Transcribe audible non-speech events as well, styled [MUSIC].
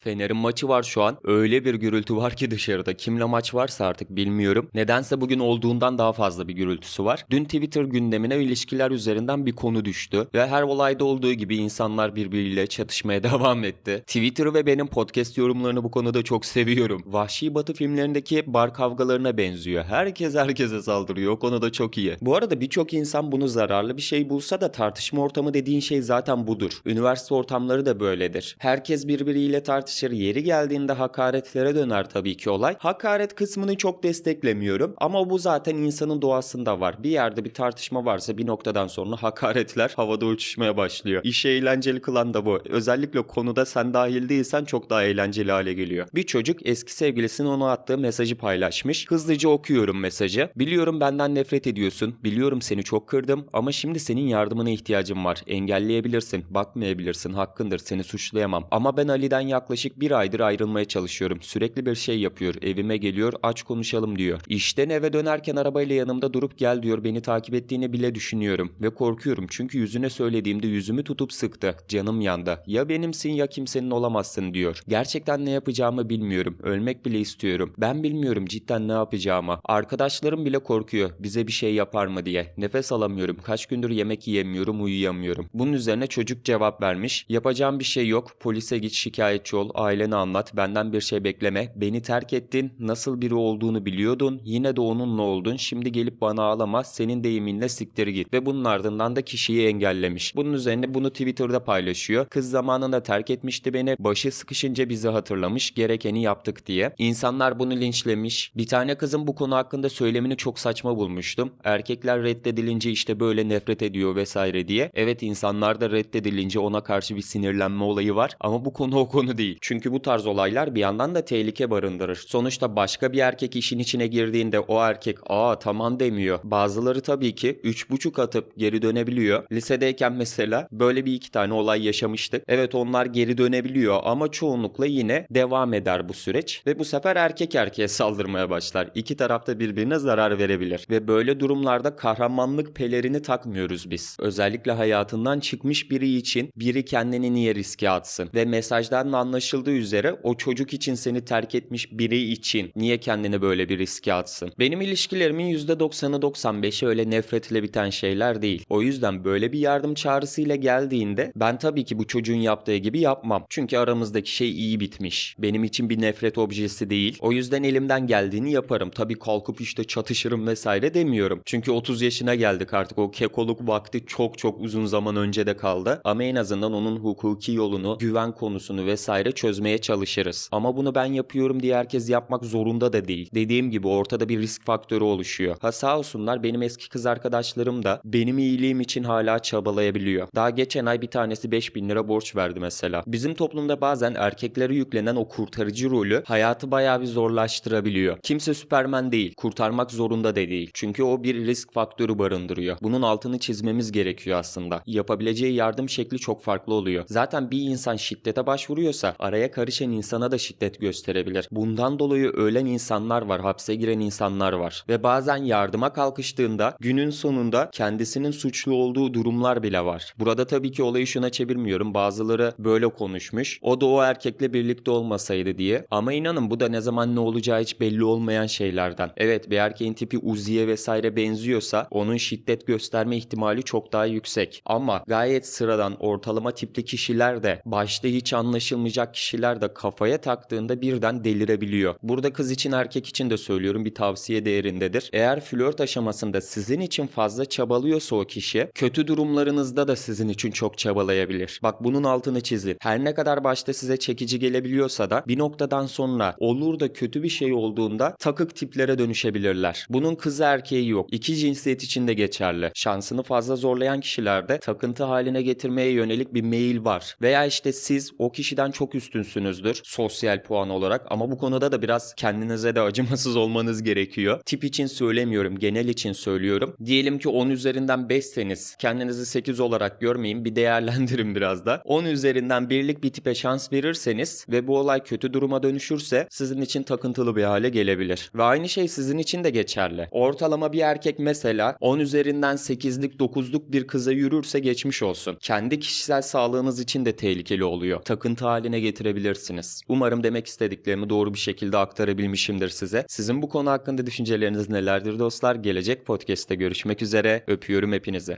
Fener'in maçı var şu an. Öyle bir gürültü var ki dışarıda. Kimle maç varsa artık bilmiyorum. Nedense bugün olduğundan daha fazla bir gürültüsü var. Dün Twitter gündemine ilişkiler üzerinden bir konu düştü. Ve her olayda olduğu gibi insanlar birbiriyle çatışmaya [LAUGHS] devam etti. Twitter ve benim podcast yorumlarını bu konuda çok seviyorum. Vahşi Batı filmlerindeki bar kavgalarına benziyor. Herkes herkese saldırıyor. O konuda çok iyi. Bu arada birçok insan bunu zararlı bir şey bulsa da tartışma ortamı dediğin şey zaten budur. Üniversite ortamları da böyledir. Herkes birbiriyle tartışır. Yeri geldiğinde hakaretlere döner tabii ki olay. Hakaret kısmını çok desteklemiyorum ama bu zaten insanın doğasında var. Bir yerde bir tartışma varsa bir noktadan sonra [LAUGHS] hakaretler havada uçuşmaya başlıyor. İşi eğlenceli kılan da bu. Özellikle konuda sen dahil değilsen çok daha eğlenceli hale geliyor. Bir çocuk eski sevgilisinin ona attığı mesajı paylaşmış. Hızlıca okuyorum mesajı. Biliyorum benden nefret ediyorsun. Biliyorum seni çok kırdım ama şimdi senin yardımına ihtiyacım var. Engelleyebilirsin, bakmayabilirsin, hakkındır seni suçlayamam. Ama ben Ali'den yaklaşık bir aydır ayrılmaya çalışıyorum. Sürekli bir şey yapıyor. Evime geliyor, aç konuşalım diyor. İşten eve dönerken arabayla yanımda durup gel diyor. Beni takip ettiğini bile düşünüyorum. Ve korkuyorum çünkü yüzüne söylediğimde yüzümü tutup sıktı. Canım yandı. Ya benimsin ya kimsenin olamazsın diyor. Gerçekten ne yapacağımı bilmiyorum. Ölmek bile istiyorum. Ben bilmiyorum cidden ne yapacağımı. Arkadaşlarım bile korkuyor. Bize bir şey yapar mı diye. Nefes alamıyorum. Kaç gündür yemek yiyemiyorum, uyuyamıyorum. Bunun üzerine çocuk cevap vermiş. Yapacağım bir şey yok. Polise git şikayetçi ol. Ailene anlat. Benden bir şey bekleme. Beni terk ettin. Nasıl biri olduğunu biliyordun. Yine de onunla oldun. Şimdi gelip bana ağlama. Senin deyiminle siktir git. Ve bunun ardından da kişiyi engellemiş. Bunun üzerine bunu Twitter'da paylaşıyor. Kız zamanında terk etmişti beni. Başı sıkışınca bizi hatırlamış. Gerekeni yaptık diye. İnsanlar bunu linçlemiş. Bir tane kızın bu konu hakkında söylemini çok saçma bulmuştum. Erkekler reddedilince işte böyle nefret ediyor vesaire diye. Evet insanlar da reddedilince ona karşı bir sinirlenme olayı var. Ama bu konu o konu değil. Çünkü bu tarz olaylar bir yandan da tehlike barındırır. Sonuçta başka bir erkek işin içine girdiğinde o erkek aa tamam demiyor. Bazıları tabii ki 3.5 atıp geri dönebiliyor. Lisedeyken mesela böyle bir iki tane olay yaşamıştık. Evet onlar geri dönebiliyor ama çoğunlukla yine devam eder bu süreç. Ve bu sefer erkek erkeğe [LAUGHS] saldırmaya başlar. İki tarafta birbirine zarar verebilir. Ve böyle durumlarda kahramanlık pelerini takmıyoruz biz. Özellikle hayatından çıkmış biri için biri kendini niye riske atsın? Ve mesajdan da anlaşıldığı üzere o çocuk için seni terk etmiş biri için niye kendini böyle bir riske atsın? Benim ilişkilerimin %90'ı 95'i öyle nefretle biten şeyler değil. O yüzden böyle bir yardım çağrısıyla geldiğinde ben tabii ki bu çocuğun yaptığı gibi yapmam. Çünkü aramızdaki şey iyi bitmiş. Benim için bir nefret objesi değil. O yüzden elimden geldiğini yaparım. Tabii kalkıp işte çatışırım vesaire demiyorum. Çünkü 30 yaşına geldik artık. O kekoluk vakti çok çok uzun zaman önce de kaldı. Ama en azından onun hukuki yolunu, güven konusunu vesaire çözmeye çalışırız. Ama bunu ben yapıyorum diye herkes yapmak zorunda da değil. Dediğim gibi ortada bir risk faktörü oluşuyor. Ha sağ olsunlar benim eski kız arkadaşlarım da benim iyiliğim için hala çabalayabiliyor. Daha geçen ay bir tanesi 5000 lira borç verdi mesela. Bizim toplumda bazen erkeklere yüklenen o kurtarıcı rolü hayatı bayağı bir zorlaştırabiliyor. Kimse süpermen değil. Kurtarmak zorunda da değil. Çünkü o bir risk faktörü barındırıyor. Bunun altını çizmemiz gerekiyor aslında. Yapabileceği yardım şekli çok farklı oluyor. Zaten bir insan şiddete başvuruyorsa araya karışan insana da şiddet gösterebilir. Bundan dolayı ölen insanlar var, hapse giren insanlar var. Ve bazen yardıma kalkıştığında günün sonunda kendisinin suçlu olduğu durumlar bile var. Burada tabii ki olayı şuna çevirmiyorum. Bazıları böyle konuşmuş. O da o erkekle birlikte olmasaydı diye. Ama inanın bu da ne zaman ne olacağı hiç belli olmayan şeylerden. Evet bir erkeğin tipi Uzi'ye vesaire benziyorsa onun şiddet gösterme ihtimali çok daha yüksek. Ama gayet sıradan ortalama tipli kişiler de başta hiç anlaşılmayacak kişiler de kafaya taktığında birden delirebiliyor. Burada kız için erkek için de söylüyorum bir tavsiye değerindedir. Eğer flört aşamasında sizin için fazla çabalıyorsa o kişi kötü durumlarınızda da sizin için çok çabalayabilir. Bak bunun altını çizin. Her ne kadar başta size çekici gelebiliyorsa da bir noktadan sonra olur da kötü bir şey olduğunda takık tiplere dönüşebilirler. Bunun kızı erkeği yok. İki cinsiyet için de geçerli. Şansını fazla zorlayan kişilerde takıntı haline getirmeye yönelik bir meyil var. Veya işte siz o kişiden çok üstünsünüzdür sosyal puan olarak ama bu konuda da biraz kendinize de acımasız [LAUGHS] olmanız gerekiyor. Tip için söylemiyorum, genel için söylüyorum. Diyelim ki 10 üzerinden 5'seniz kendinizi 8 olarak görmeyin bir değerlendirin [LAUGHS] biraz da. 10 üzerinden birlik bir tipe şans verirseniz ve bu olay kötü duruma dönüşürse sizin için takıntılı bir hale gelebilir. Ve aynı şey sizin için de geçerli. Ortalama bir erkek mesela 10 üzerinden 8'lik 9'luk bir kıza yürürse geçmiş olsun. Kendi kişisel sağlığınız için de tehlikeli oluyor. Takıntı haline getirebilirsiniz. Umarım demek istediklerimi doğru bir şekilde aktarabilmişimdir size. Sizin bu konu hakkında düşünceleriniz nelerdir dostlar? Gelecek podcast'te görüşmek üzere. Öpüyorum hepinizi.